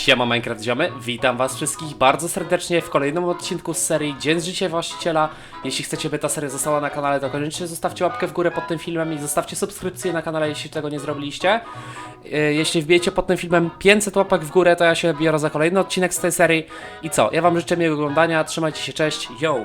Siema Minecraft Ziomy, witam was wszystkich bardzo serdecznie w kolejnym odcinku z serii Dzień z życia właściciela. Jeśli chcecie, by ta seria została na kanale, to koniecznie zostawcie łapkę w górę pod tym filmem i zostawcie subskrypcję na kanale, jeśli tego nie zrobiliście. Yy, Jeśli wbijecie pod tym filmem 500 łapek w górę, to ja się biorę za kolejny odcinek z tej serii. I co, ja wam życzę miłego oglądania, trzymajcie się, cześć, yo!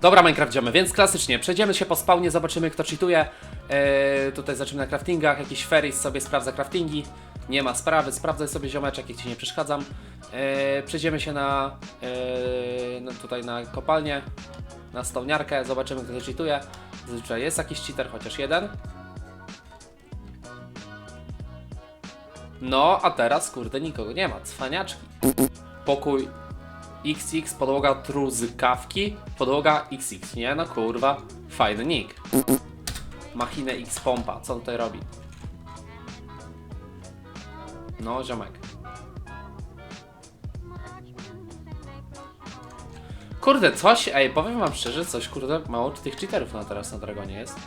Dobra, Minecraftiamy, więc klasycznie, przejdziemy się po spawnie, zobaczymy kto cheatuje. Eee, tutaj zaczynamy na craftingach, jakiś ferris sobie sprawdza craftingi. Nie ma sprawy, sprawdzaj sobie ziomeczek, jak ci nie przeszkadzam. Eee, przejdziemy się na, no tutaj na kopalnię, na stołniarkę, zobaczymy kto cheatuje. Zazwyczaj jest jakiś cheater, chociaż jeden. No, a teraz kurde nikogo nie ma, cwaniaczki. Pokój XX, podłoga truzykawki, podłoga XX, nie? No kurwa, fajny nick. Machinę X pompa, co on tutaj robi? No, ziomek. Kurde, coś, ej, powiem wam szczerze, coś, kurde, mało tych cheaterów na teraz na Dragonie jest.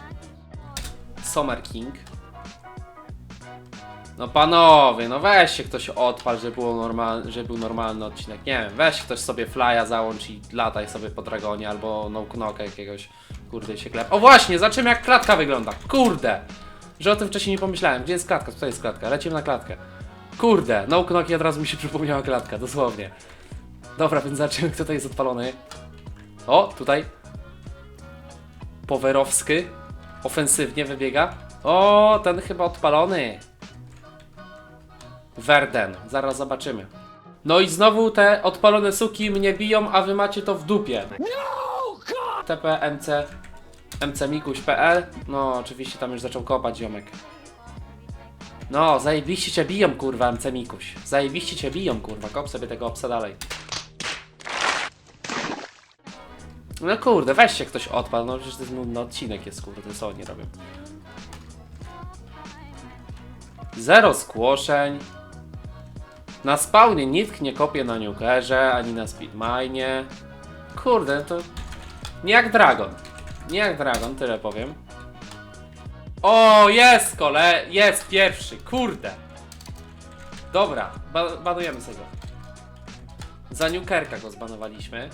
Summer King. No panowie, no weź się ktoś odpal, żeby, było normal, żeby był normalny odcinek. Nie wiem, weź ktoś sobie flya załącz i lataj sobie po dragonie albo no jakiegoś, kurde się klep. O właśnie, zobaczymy jak klatka wygląda. Kurde! Że o tym wcześniej nie pomyślałem. Gdzie jest klatka? Tutaj jest klatka. Lecimy na klatkę. Kurde, no od razu mi się przypomniała klatka, dosłownie. Dobra, więc zobaczymy kto tutaj jest odpalony. O, tutaj. Powerowski. Ofensywnie wybiega. O, ten chyba odpalony. Verden. Zaraz zobaczymy. No i znowu te odpalone suki mnie biją, a wy macie to w dupie. TP MC mcmikuś.pl No, oczywiście tam już zaczął kopać ziomek. No, zajebiście cię biją, kurwa, MC Mikuś. Zajebiście cię biją, kurwa. Kop sobie tego obsa dalej. No kurde, weź się ktoś odpal. No przecież to jest nudny odcinek jest, kurde, co oni robią. Zero skłoszeń. Na spawnie nikt nie kopie na nukerze, ani na speedmine. Kurde, to nie jak Dragon. Nie jak Dragon, tyle powiem. O, jest kole, jest pierwszy, kurde. Dobra, ba banujemy sobie go. Za nukerka go zbanowaliśmy.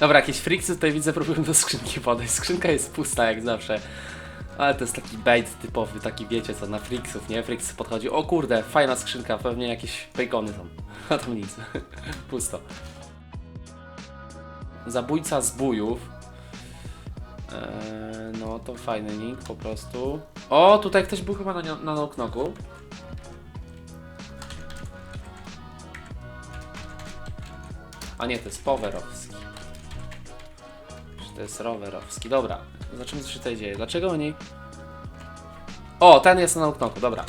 Dobra, jakieś friksy tutaj widzę, próbują do skrzynki podejść. Skrzynka jest pusta jak zawsze. Ale to jest taki bait typowy, taki wiecie co, na friksów, nie? Friks podchodzi, o kurde, fajna skrzynka, pewnie jakieś bacony są. A tam nic, pusto. Zabójca zbójów. Eee, no to fajny nick po prostu. O, tutaj ktoś był chyba na, na knoku. A nie, to jest. Czy to jest rowerowski? Dobra, zobaczymy co się tutaj dzieje. Dlaczego oni... O, ten jest na knoku, dobra.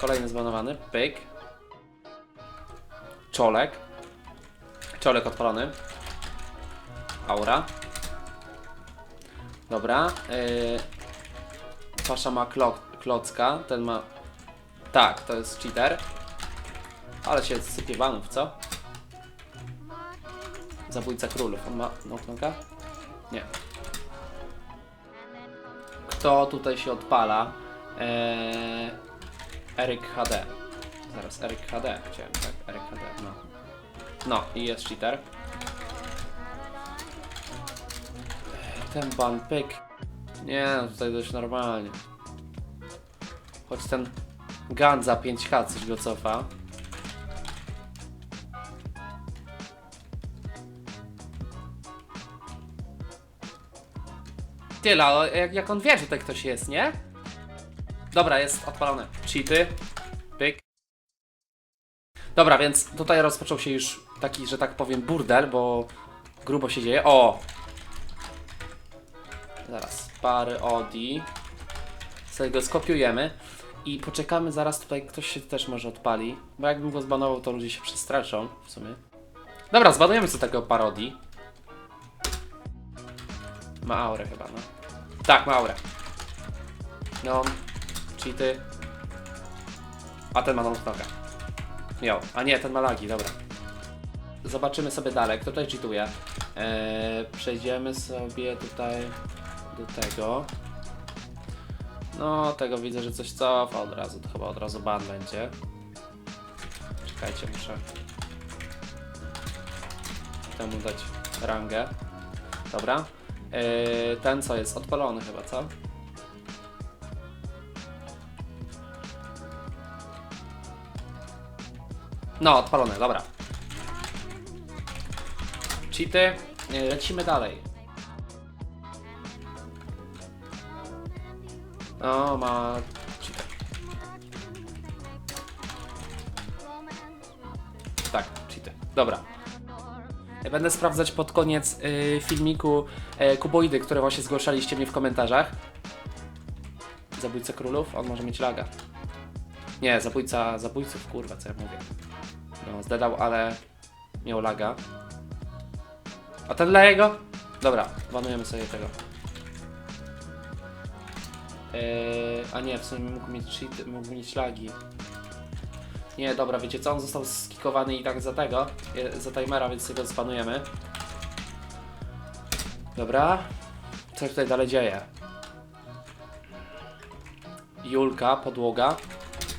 Kolejny zbanowany, pyk. Czolek. Czolek odpalony. Aura. Dobra. Yy... Pasza ma klo klocka, ten ma... Tak, to jest cheater. Ale się sypie banów, co? Zabójca królów. On ma noknoka? Nie. Kto tutaj się odpala? Eee, Eryk HD. Zaraz, Eryk HD. Chciałem, tak, Eryk HD, no. No, i jest cheater. Ten ban pyk. Nie, no tutaj dość normalnie. Choć ten gun za 5k coś go cofa. Ale jak, jak on wie, że tutaj ktoś jest, nie? Dobra, jest odpalone. Cheaty. Pyk. Dobra, więc tutaj rozpoczął się już taki, że tak powiem, burdel, bo grubo się dzieje. O! Zaraz, pary Odi. Sobie go skopiujemy i poczekamy zaraz tutaj, ktoś się też może odpali, bo jakbym go zbanował, to ludzie się przestraszą w sumie. Dobra, zbanujemy sobie tego parodii. Ma aurę chyba, no. Tak, ma aurę. No, cheaty. A ten ma non knoka. Miał. A nie, ten ma lagi, dobra. zobaczymy sobie dalej, kto tutaj cheatuje. Eee, przejdziemy sobie tutaj do tego. No, tego widzę, że coś cofa od razu, to chyba od razu ban będzie. Czekajcie, muszę temu dać rangę. Dobra. Eee, ten co jest odpalony chyba, co? No, odpalone, dobra. Cheaty. Eee, Lecimy dalej. O, ma cheaty. Tak, cheaty. Dobra. Będę sprawdzać pod koniec y, filmiku y, kuboidy, które właśnie zgłaszaliście mnie w komentarzach. Zabójca królów, on może mieć laga. Nie, zabójca zabójców, kurwa, co ja mówię. No, zdedał, ale miał laga. A ten dla jego? Dobra, banujemy sobie tego. Yy, a nie, w sumie mógł mieć cheat, mógł mieć lagi. Nie, dobra, wiecie co? On został skikowany i tak za tego, za timera, więc sobie go spanujemy. Dobra. Co się tutaj dalej dzieje? Julka, podłoga.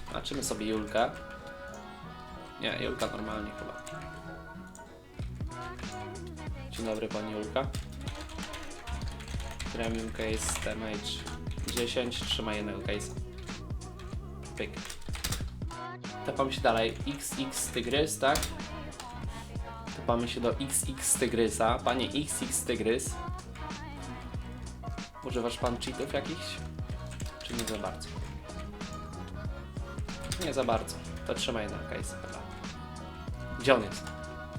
Zobaczymy sobie Julkę. Nie, Julka normalnie chyba. Dzień dobry pani Julka. Premium case, damage 10, trzyma jednego case'a. Pyk. Tepamy się dalej. XX Tygrys, tak? Tepamy się do XX Tygrysa. Panie XX Tygrys. Używasz pan cheatów jakichś? Czy nie za bardzo? Nie za bardzo. To trzymaj case chyba. Gdzie on jest?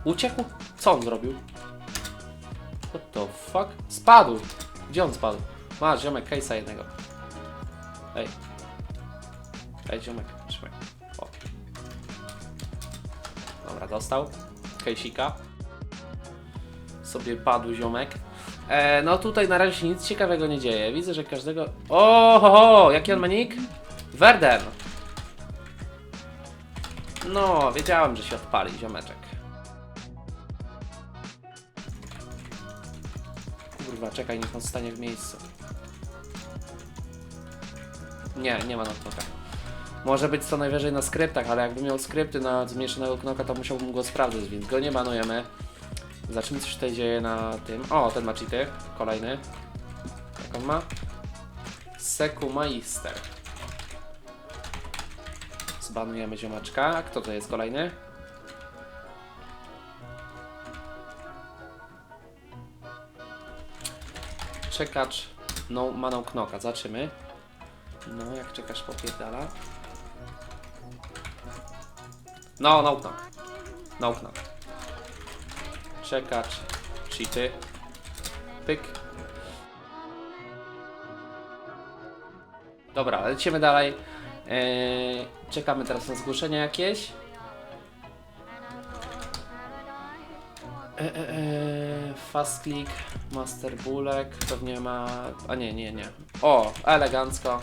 Uciekł? Co on zrobił? What the fuck? Spadł! Gdzie on spadł? Ma, ziomek case'a jednego. Ej. Ej, ziomek, Dobra, dostał. Kejsika. Sobie padł ziomek. E, no tutaj na razie się nic ciekawego nie dzieje. Widzę, że każdego... O, ho, ho, jaki on ma nick? Verden. No, wiedziałem, że się odpali ziomeczek. Kurwa, czekaj, niech on stanie w miejscu. Nie, nie ma notebooka. Może być co najwyżej na skryptach, ale jakby miał skrypty na zmniejszonego knoka, to musiałbym go sprawdzić, więc go nie banujemy. Zobaczymy, co się tutaj dzieje na tym. O, ten ma cheaty. Kolejny. Jak on ma? Sekumaister. Zbanujemy ziomeczka. Kto to jest kolejny? Czekacz no, ma no knoka. Zobaczymy. No, jak czekasz popierdala. No, no knock. No knock. Czekacz. Cheaty. Pyk. Dobra, lecimy dalej. Eee, czekamy teraz na zgłoszenia jakieś. Eee, eee, fast click, master bulek, pewnie ma. A nie, nie, nie. O, elegancko.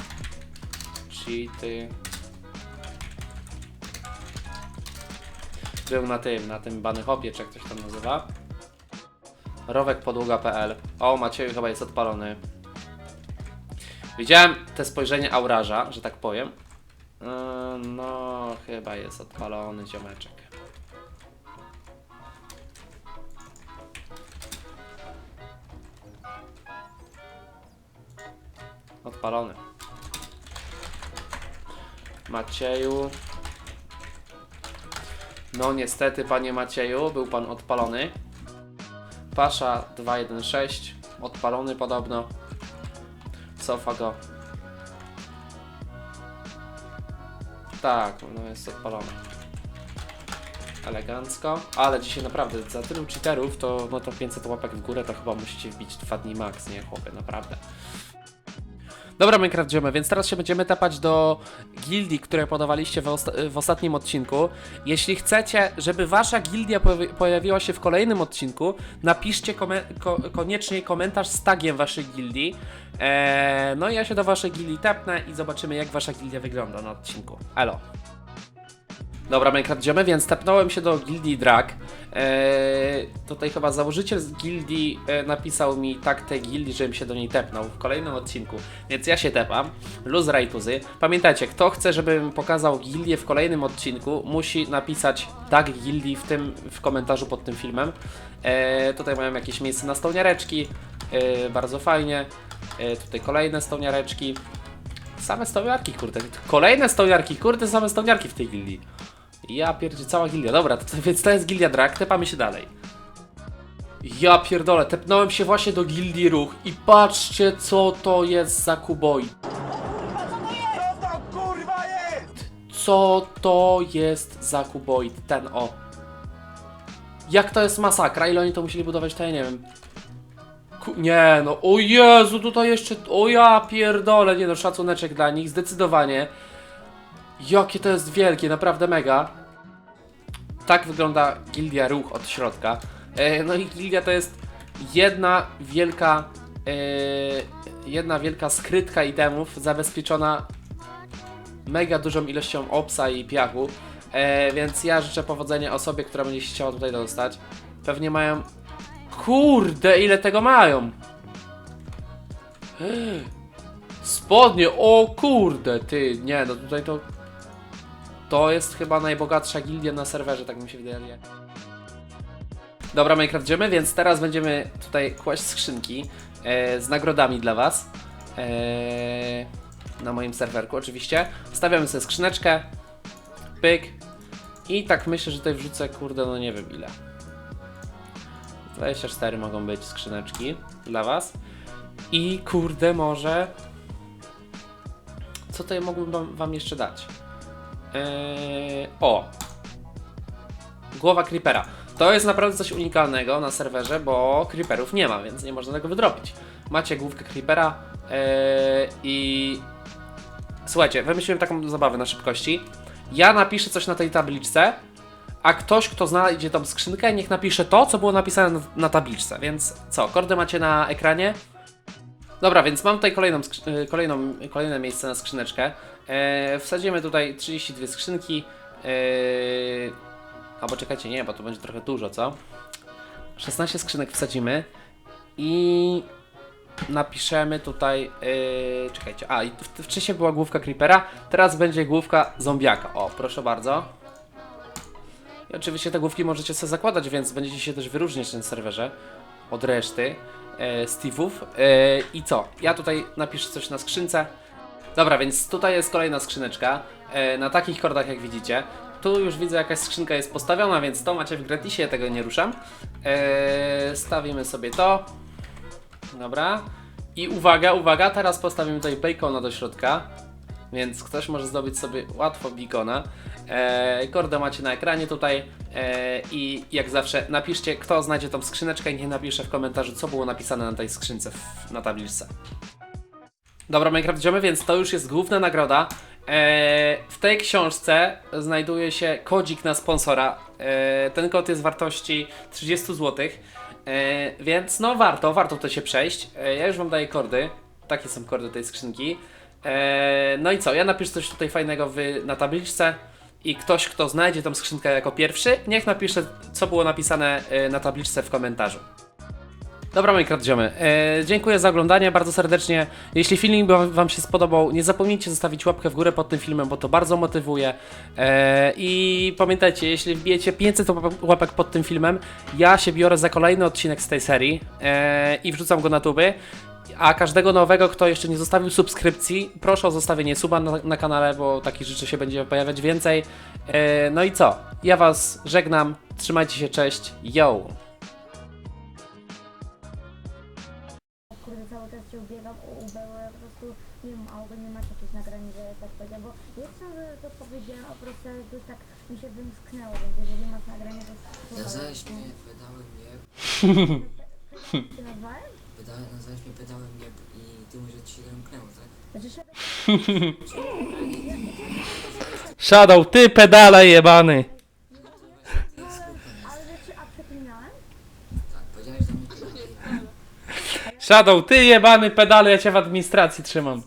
Cheaty. Był na tym, na tym bany hopie, czy jak ktoś tam nazywa. Rowek podługa.pl. O, Macieju chyba jest odpalony. Widziałem te spojrzenie aurarza, że tak powiem. Yy, No, chyba jest odpalony ziomeczek. Odpalony. Macieju. No niestety, panie Macieju, był pan odpalony. Pasza 216, odpalony podobno. Cofa go. Tak, no jest odpalony. Elegancko. Ale dzisiaj naprawdę, za tylu cheaterów, to no to 500 łapek w górę, to chyba musicie wbić 2 dni max, nie chłopie, naprawdę. Dobra, Minecraft Ziomy, więc teraz się będziemy tapać do gildii, które podawaliście w, osta- w ostatnim odcinku. Jeśli chcecie, żeby wasza gildia pojawi- pojawiła się w kolejnym odcinku, napiszcie kome- ko- koniecznie komentarz z tagiem waszej gildii. Eee, no i ja się do waszej gildii tapnę i zobaczymy, jak wasza gildia wygląda na odcinku. Elo. Dobra, Minecraft idziemy, więc tepnąłem się do gildii Drag. Eee, tutaj chyba założyciel z gildii e, napisał mi tak tej gildii, żebym się do niej tepnął w kolejnym odcinku. Więc ja się tepam. Luz Rajtuzy. Pamiętajcie, kto chce, żebym pokazał gildię w kolejnym odcinku, musi napisać tak gildii w tym w komentarzu pod tym filmem. Eee, tutaj mają jakieś miejsce na stołniareczki. Eee, bardzo fajnie. Eee, tutaj kolejne stołniareczki. Same stołniarki, kurde. Kolejne stołniarki, kurde, same stołniarki w tej gildii. Ja pierdzie, cała gildia. Dobra, to, więc to jest gildia drag, tepamy się dalej. Ja pierdolę, tepnąłem się właśnie do gildii ruch i patrzcie co to jest za kuboi. Co to jest za kuboid? Ten o. Jak to jest masakra? Ile oni to musieli budować, to ja nie wiem. Ku nie no, o Jezu, tutaj jeszcze, o ja pierdolę, nie no, szacuneczek dla nich, zdecydowanie. Jakie to jest wielkie, naprawdę mega. Tak wygląda Gildia Ruch od środka. E, no i Gildia to jest jedna wielka, e, jedna wielka skrytka itemów zabezpieczona mega dużą ilością obsa i piachu, e, więc ja życzę powodzenia osobie, która będzie chciała tutaj dostać. Pewnie mają... Kurde, ile tego mają! Spodnie, o kurde, ty, nie, no tutaj to... To jest chyba najbogatsza gildia na serwerze, tak mi się wydaje. Dobra, Minecraft idziemy, więc teraz będziemy tutaj kłaść skrzynki e, z nagrodami dla was. E, na moim serwerku oczywiście. Stawiamy sobie skrzyneczkę. Pyk. I tak myślę, że tutaj wrzucę, kurde, no nie wiem ile. 24 mogą być skrzyneczki dla was. I kurde, może... Co tutaj mógłbym wam jeszcze dać? Eee, o! Głowa Creepera. To jest naprawdę coś unikalnego na serwerze, bo Creeperów nie ma, więc nie można tego wydropić. Macie główkę Creepera eee, i... Słuchajcie, wymyśliłem taką zabawę na szybkości. Ja napiszę coś na tej tabliczce, a ktoś, kto znajdzie tą skrzynkę, niech napisze to, co było napisane na, tabliczce. Więc co, kordy macie na ekranie? Dobra, więc mam tutaj kolejną, kolejną, kolejne miejsce na skrzyneczkę. E, wsadzimy tutaj 32 skrzynki. E, albo czekajcie, nie, bo to będzie trochę dużo, co? 16 skrzynek wsadzimy i napiszemy tutaj. Yy, czekajcie, a i wcześniej była główka creepera, teraz będzie główka zombiaka. O, proszę bardzo. I oczywiście te główki możecie sobie zakładać, więc będziecie się też wyróżniać na serwerze od reszty e, Steve'ów. E, I co? Ja tutaj napiszę coś na skrzynce. Dobra, więc tutaj jest kolejna skrzyneczka. E, na takich kordach jak widzicie. Tu już widzę jakaś skrzynka jest postawiona, więc to macie w gratisie, ja tego nie ruszam. E, stawimy sobie to. Dobra. I uwaga, uwaga, teraz postawimy tutaj bacona do środka. Więc ktoś może zdobyć sobie łatwo bacona. E, kordę macie na ekranie tutaj. E, I jak zawsze napiszcie, kto znajdzie tą skrzyneczkę i niech napisze w komentarzu, co było napisane na tej skrzynce w, na tabliczce. Dobra, Minecraft idziemy, więc to już jest główna nagroda. E, w tej książce znajduje się kodzik na sponsora. E, ten kod jest wartości 30 zł. E, więc no warto, warto to się przejść. E, ja już wam daję kordy. Takie są kordy tej skrzynki. E, no i co? Ja napiszę coś tutaj fajnego w, na tabliczce. I ktoś, kto znajdzie tą skrzynkę jako pierwszy, niech napisze, co było napisane e, na tabliczce w komentarzu. Dobra, Minecraft ziomy. E, dziękuję za oglądanie bardzo serdecznie. Jeśli filmik wam- Wam się spodobał, nie zapomnijcie zostawić łapkę w górę pod tym filmem, bo to bardzo motywuje. E, I pamiętajcie, jeśli wbijecie 500 łap- łapek pod tym filmem, ja się biorę za kolejny odcinek z tej serii e, i wrzucam go na tuby. A każdego nowego, kto jeszcze nie zostawił subskrypcji, proszę o zostawienie suba na, na kanale, bo takich rzeczy się będzie pojawiać więcej. E, no i co? Ja Was żegnam. Trzymajcie się, cześć. Yo! Mi się wymsknęło, więc jeżeli masz nagranie, to... Nazwałeś mnie, wydałem jeb, Ty nazwałem? wydałem, nazwałeś mnie, wydałem jeb i ty mówisz, że ci się domknęło, tak? Znaczy szedł... Shadow, ty pedale jebany! Ale rzeczy, a przeklinałem? Tak, powiedziałeś do mnie. Shadow, ty jebany pedale, ja cię w administracji trzymam.